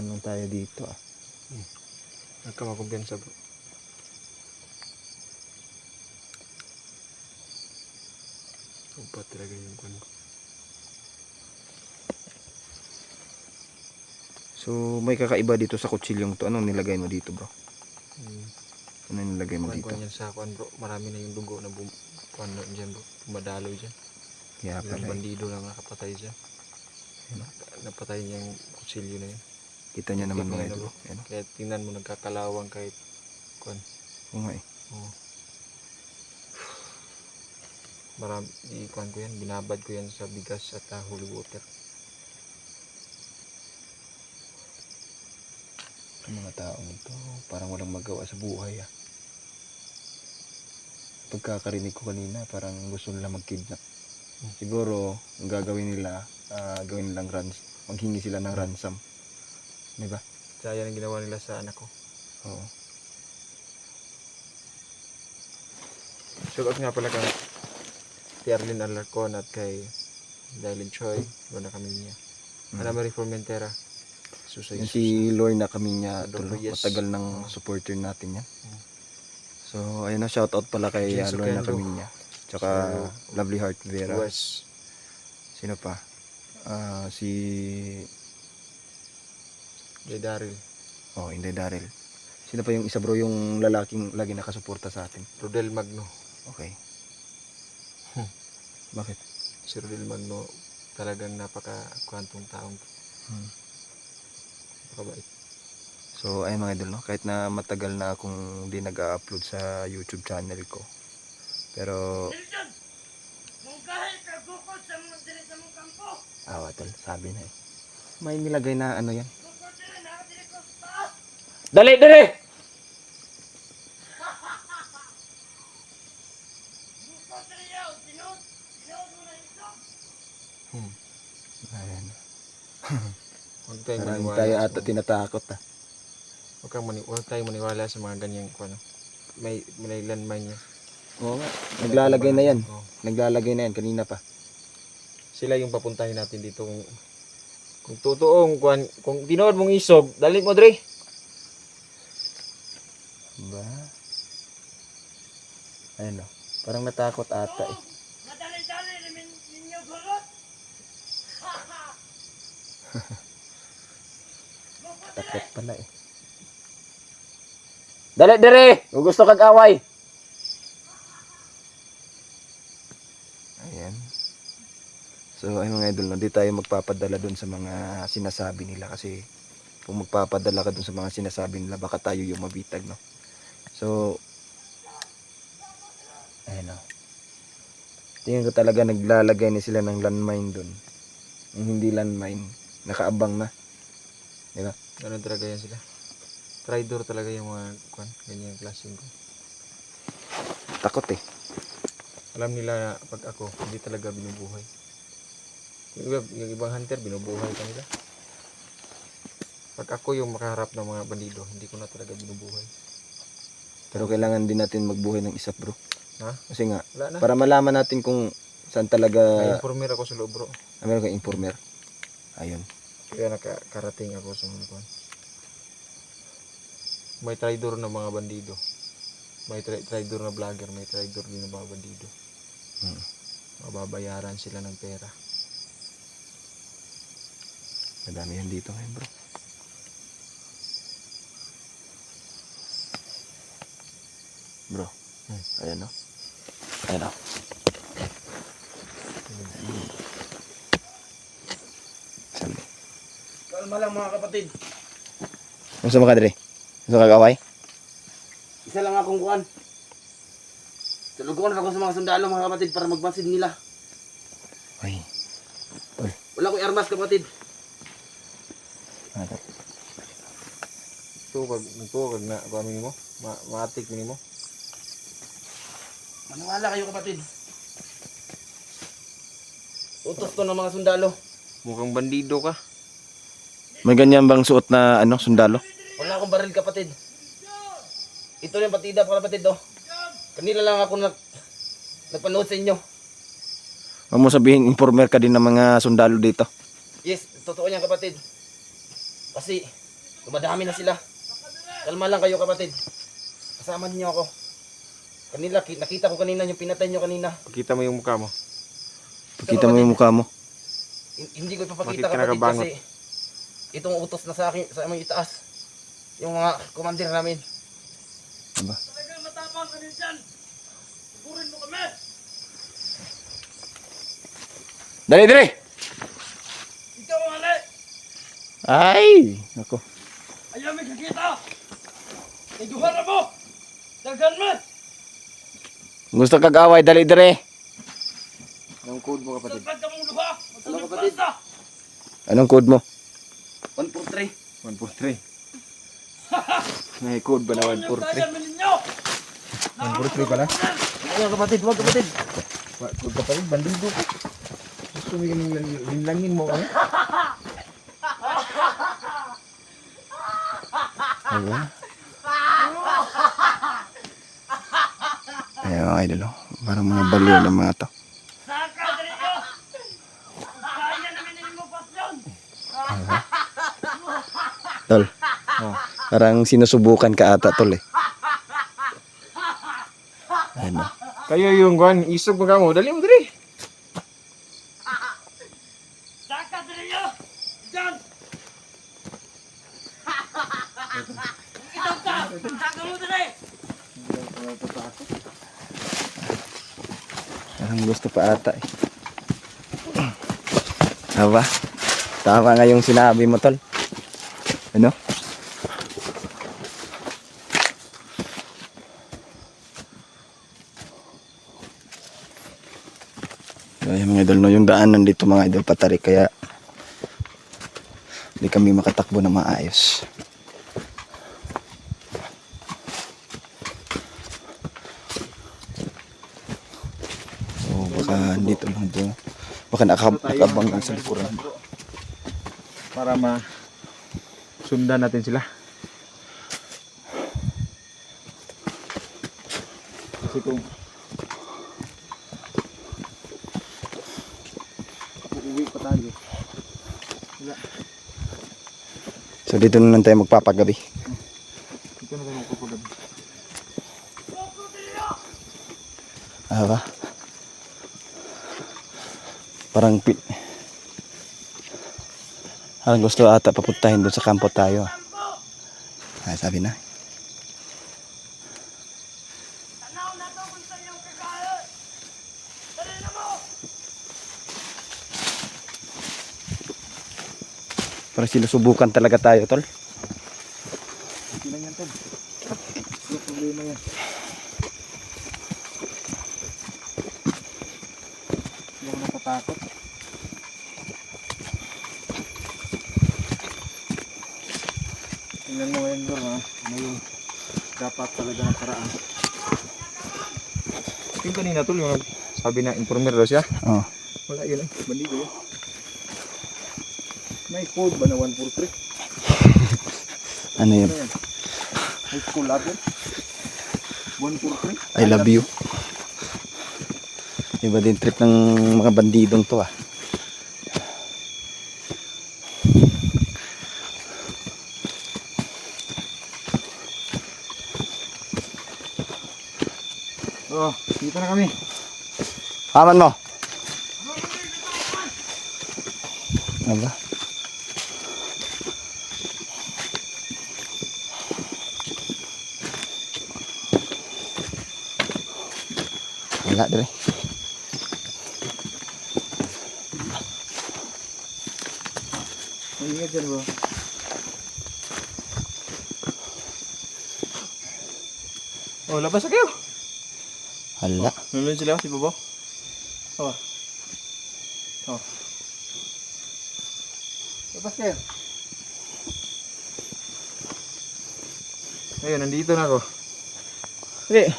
Tinitignan lang tayo dito ah. Nagkamakumpiyansa bro. Upat talaga yung kwan ko. So, may kakaiba dito sa kutsilyong to. Anong nilagay mo dito bro? Hmm. Ano nilagay mo dito? kwan yan sa kwan bro. Marami na yung dugo na bum kwan na dyan bro. Bumadaloy dyan. Kaya Yung pala. eh. bandido na nakapatay dyan. Napatay niya yung kutsilyo na yun. Kita niya naman mga mo. Ayan. Kaya tingnan mo nagkakalawang kahit kwan. Oo nga eh. Oo. Marami, i-kwan ko yan, binabad ko yan sa bigas at uh, holy water. Ang mga taong ito, parang walang magawa sa buhay ah. Pagkakarinig ko kanina, parang gusto nila mag-kidnap. Siguro, ang gagawin nila, ah, gawin nilang rans, maghingi sila ng ransom. Di ba? Kaya ang ginawa nila sa anak ko. Oo. Shoutout nga pala kay Pierlin Alarcon at kay Dylan Choi. Doon na kami niya. Mm. Ana Marie Formentera. Susay Yung si Lorna kami niya, Adolfo, tulo, yes. matagal ng supporter natin yan. Oo. So, ayun na, shoutout pala kay uh, Lorna niya. Tsaka So, Lovely Heart Vera. West. Sino pa? Ah, si... Kay Daryl. Oh, hindi Daryl. Sino pa yung isa bro, yung lalaking lagi nakasuporta sa atin? Rodel Magno. Okay. Hmm. Bakit? Si Rodel Magno talagang napaka kwantong taong Hmm. napakabait. So, ayun mga idol, no? kahit na matagal na akong di nag-upload sa YouTube channel ko. Pero, awa tol, sabi na eh. May nilagay na ano yan. Gukod dili na dili ko sa taas. Dali, dali! Gukod dili yaw. Tinod. Tinod mo na ito. Hmm. Ayan. Huwag tayong Parang maniwala. tayo ata tinatakot ah. Huwag kang mani- huwag tayong maniwala sa mga ganyang ano. May may landmine niya. Oo nga. Naglalagay na yan. Oo. Naglalagay na yan kanina pa. Sila yung papuntahin natin dito kung kung totoong kung, kung tinood mong isog, dali mo dre. Ayun o. Parang natakot ata eh. Madali-dali namin ninyo gulot. Gukod dili. Takot pala eh. Dali, dali! Kung gusto kag away. Ayan. So, ay mga idol, no, di tayo magpapadala dun sa mga sinasabi nila kasi kung magpapadala ka dun sa mga sinasabi nila, baka tayo yung mabitag, no? So, ayan o. Tingin ko talaga naglalagay ni sila ng landmine dun. Yung hindi landmine, nakaabang na. Ganun talaga yan sila. Traitor talaga yung mga kwan, ganyang klaseng ko. Takot eh. Alam nila na pag ako, hindi talaga binubuhay. Yung, iba, yung ibang hunter, binubuhay ka nila. Pag ako yung makaharap ng mga bandido, hindi ko na talaga binubuhay. Pero kailangan din natin magbuhay ng isa bro. Ha? Kasi nga, Wala na. para malaman natin kung saan talaga Na-informer ako sa loob bro. ah, meron kang informer. Ayun. Kaya nakakarating ako sa mga kwan. May traitor na mga bandido. May tra- traitor na vlogger, may traitor din na mga bandido. Hmm. Mababayaran sila ng pera. Madami yan dito ngayon bro. Bro. Hmm. Ayan o. Ayan o. Sabi. Kalma lang mga kapatid. Gusto mo ka dre? Gusto ka kaway? Isa lang akong kuan. Tulugon ako sa mga sundalo mga kapatid para magbasid nila. Ay. Wala ko armas kapatid. Ano? Ito pag ito pag na kami mo, ma matik ni mo. Maniwala kayo kapatid. Utos to ng mga sundalo. Mukhang bandido ka. May ganyan bang suot na ano, sundalo? Wala akong baril kapatid. Ito yung patida po kapatid oh. Kanila lang ako nag nagpanood sa inyo. Huwag mo sabihin, informer ka din ng mga sundalo dito. Yes, totoo yan kapatid. Kasi dumadami na sila. Kalma lang kayo kapatid. Kasama niyo ako. Kanila, ki- nakita ko kanina yung pinatay niyo kanina. Pakita mo yung mukha mo. Pakita mo yung mukha mo. Hin- Hindi ko ipapakita ka kapatid nakabangot? kasi itong utos na sa akin sa aming itaas. Yung mga commander namin. Talagang matapang ka din dyan. Sigurin mo kami. Dali, dali! Ikaw ang hali. Ay! Ako. Ayaw may kakita. Iduhan na mo. Daghan mo. Gusto kag-away, dali, dali. Anong code mo kapatid? Ano, kapatid? Anong code mo? 143. 143. May code ba na Ano yung 143? dagan mo ninyo? 143 pala? Ano kapatid, wag kapatid. Wa- Code kapatid, bandido. Gusto mo yung linlangin mo ano? Ayun. Ayun mga idol. oh. Parang mga baliw ng mga to. Tol. Parang sinusubukan ka ata tol eh. Ayun oh. Kayo yung guan, isog mo ka mo. Dali mo, dali. Saka dali nyo. Diyan. Ikaw ka. Saka mo dali. Parang gusto pa ata eh. Aba? Tama nga yung sinabi mo tol. Ano? Yung mga idol, no, yung daan nandito mga idol patarik kaya hindi kami makatakbo na maayos. So, baka dito lang doon. Baka naka, nakabang lang sa likuran. Para ma sundan natin sila. Kasi kung uuwi pa tayo. So dito na lang tayo magpapagabi. Dito na tayo magpapagabi. Ah, ba? Parang pi... Parang gusto ata papuntahin doon sa kampo tayo. Ah, sabi na. Parang sinusubukan talaga tayo, tol. Hindi lang yan, Tol. Wala problema yan. Hindi ako natatakot. Tingnan mo ngayon, Dor, ha? Ano yung dapat talaga ng paraan. Yung kanina, Tol, yung sabi na informer daw siya. Oh. Wala yun, eh. Bandido yun. May code ba na 143? Ano yun? Ano yan? High school level? 143? I love you. Iba din trip ng mga bandidong to ah. Oh, dito na kami. Haman mo. Aba? Wala dire. Ingat dyan bro. Oh, labas na kayo. Hala. Nulun sila si Bobo. Oh. Oh. Labas kayo. Ayun, nandito na ako. Hindi.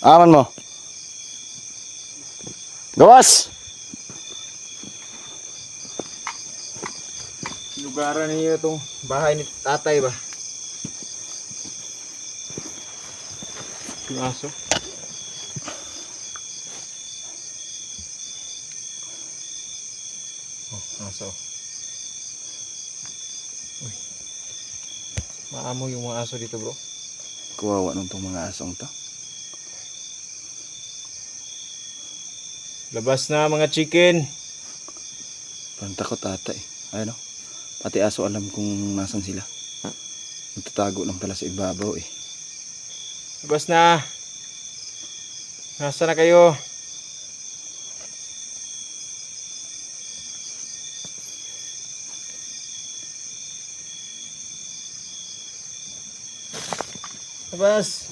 Aman mo. Gawas! Lugaran niyo itong bahay ni tatay ba? Yung aso. Oh, aso. Uy. Maamo yung mga aso dito bro. Kuwawa nung tong mga asong to. Labas na mga chicken. Parang takot ata eh. Ayun o. Pati aso alam kung nasan sila. Nagtatago lang pala sa ibabaw eh. Labas na. Nasa na kayo? Labas.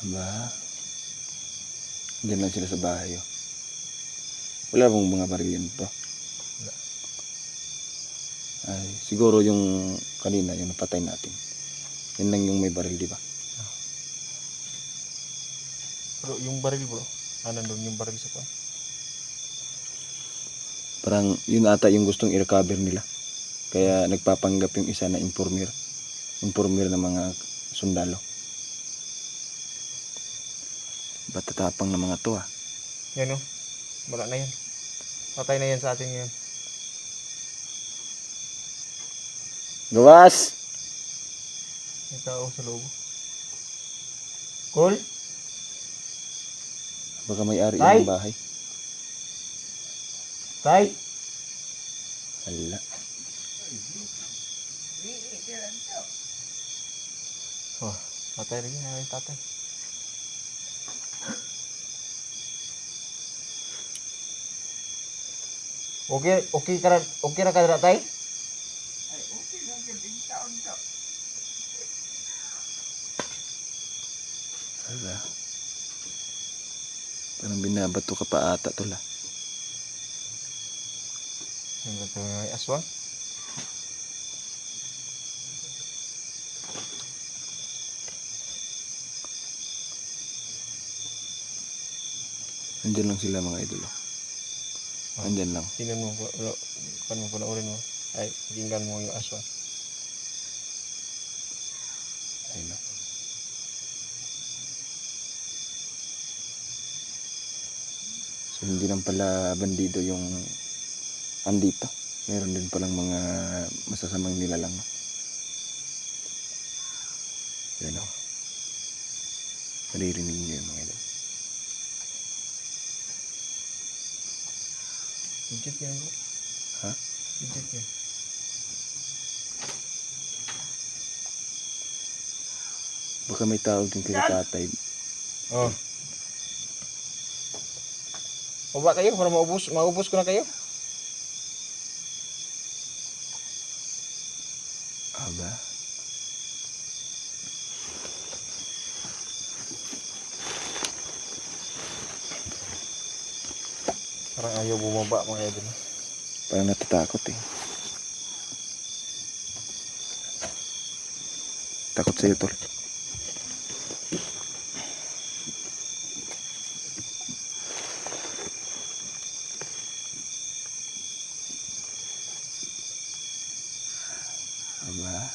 Aba. Diyan lang sila sa bahay oh. Wala bang mga baril to? Ay, siguro yung kanina, yung napatay natin. Yan lang yung may baril, di ba? Bro, yung baril bro. Ah, nandun yung baril sa kwan. Parang yun ata yung gustong i-recover nila. Kaya nagpapanggap yung isa na informer. Informer ng mga sundalo. Ba't tatapang ng mga to ah? Yan o. Wala na yan. Patay na yan sa atin ngayon. Gawas! May tao sa loob. Cool? Baka may ari Tay! yung bahay. Tay! Hala. Oh, patay rin yan yung tatay. Okay, okay ka na, okay na ka na tay? Hala. Parang binabato ka pa ata ah. Yung ito may aswang. Andyan lang sila mga idolo. Andyan lang. Tingnan mo, wala, kan mo, panoorin mo. Ay, pakinggan mo yung aswang. Ayun na. So hindi lang pala bandido yung andito. Meron din palang mga masasamang nilalang. Yan o. Naririnig niyo yung mga idol. Legit yan bro. Ha? Legit yan. Baka may tao din kay tatay. Oh. Baba kayo para maubos, maubos ko na kayo. Aba. Parang ayaw bumaba mga idol. Parang natatakot eh. Takot sa'yo, tol. Aba,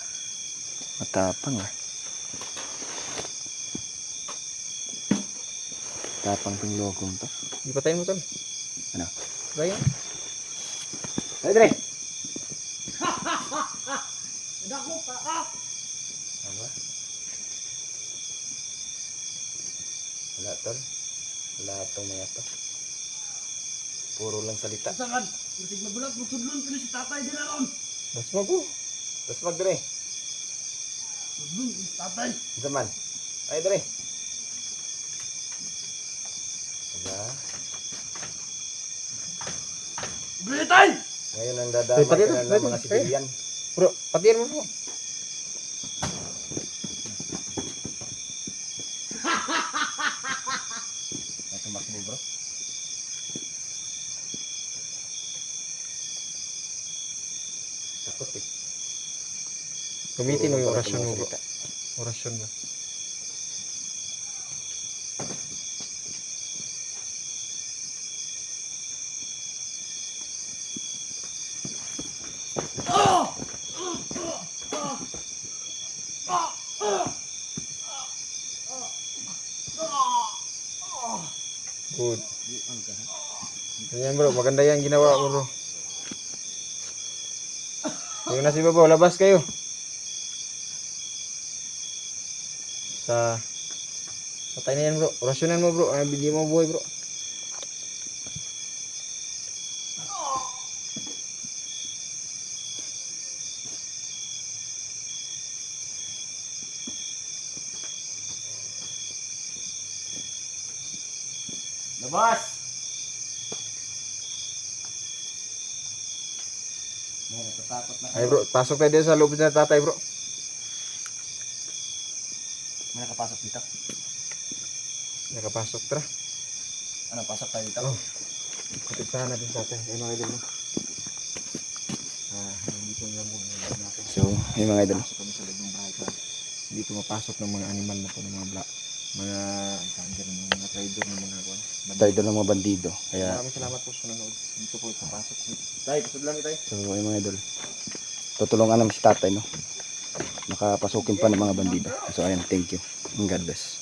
matapang ah. Tapang tong logong to. Hindi patayin mo tol. Ano? Patayin. Ay, Dre! Dako ka ah. Aba? Wala tol. Wala tong mga to. Puro lang salita. Kasangan. Masig magulat mo sudlon kini si tatay din aron. Mas mago. Tapos mag Dre. Sudlon kini si tatay. Zaman. Ay, Dre. Aba? Britay! Ngayon ang pati ka na, ng mga sibilyan. Bro, patayin mo bro. Natumakbo bro. Takot eh. Gamitin mo yung orasyon mo bro. Orasyon mo. Ayan bro, maganda yan ginawa mo bro. Yung na si Babo, labas kayo. Sa Patay na yan bro. Orasyonan mo bro. Ay, hindi mo buhay bro. Labas! May natatakot na. Ay bro, pasok tayo din sa loob na tatay bro. May nakapasok dito. Nakapasok tara. Ano, pasok tayo dito? Oh. Kapitsahan natin tatay. Ay mga idol mo. Ah, muna yung natin. So, ayun mga idol. Sa. Hindi mapasok ng mga animal na po ng mga bla mga tanger ng mga trader ng mga kwan. Tayo doon ng mga bandido. Kaya, Maraming salamat po sa nanonood. Dito po papasok. Tay, pasod lang tayo. so ayun mga idol. Tutulungan namin si tatay, no? Makapasukin pa ng mga bandido. So, ayun, thank you. And God bless.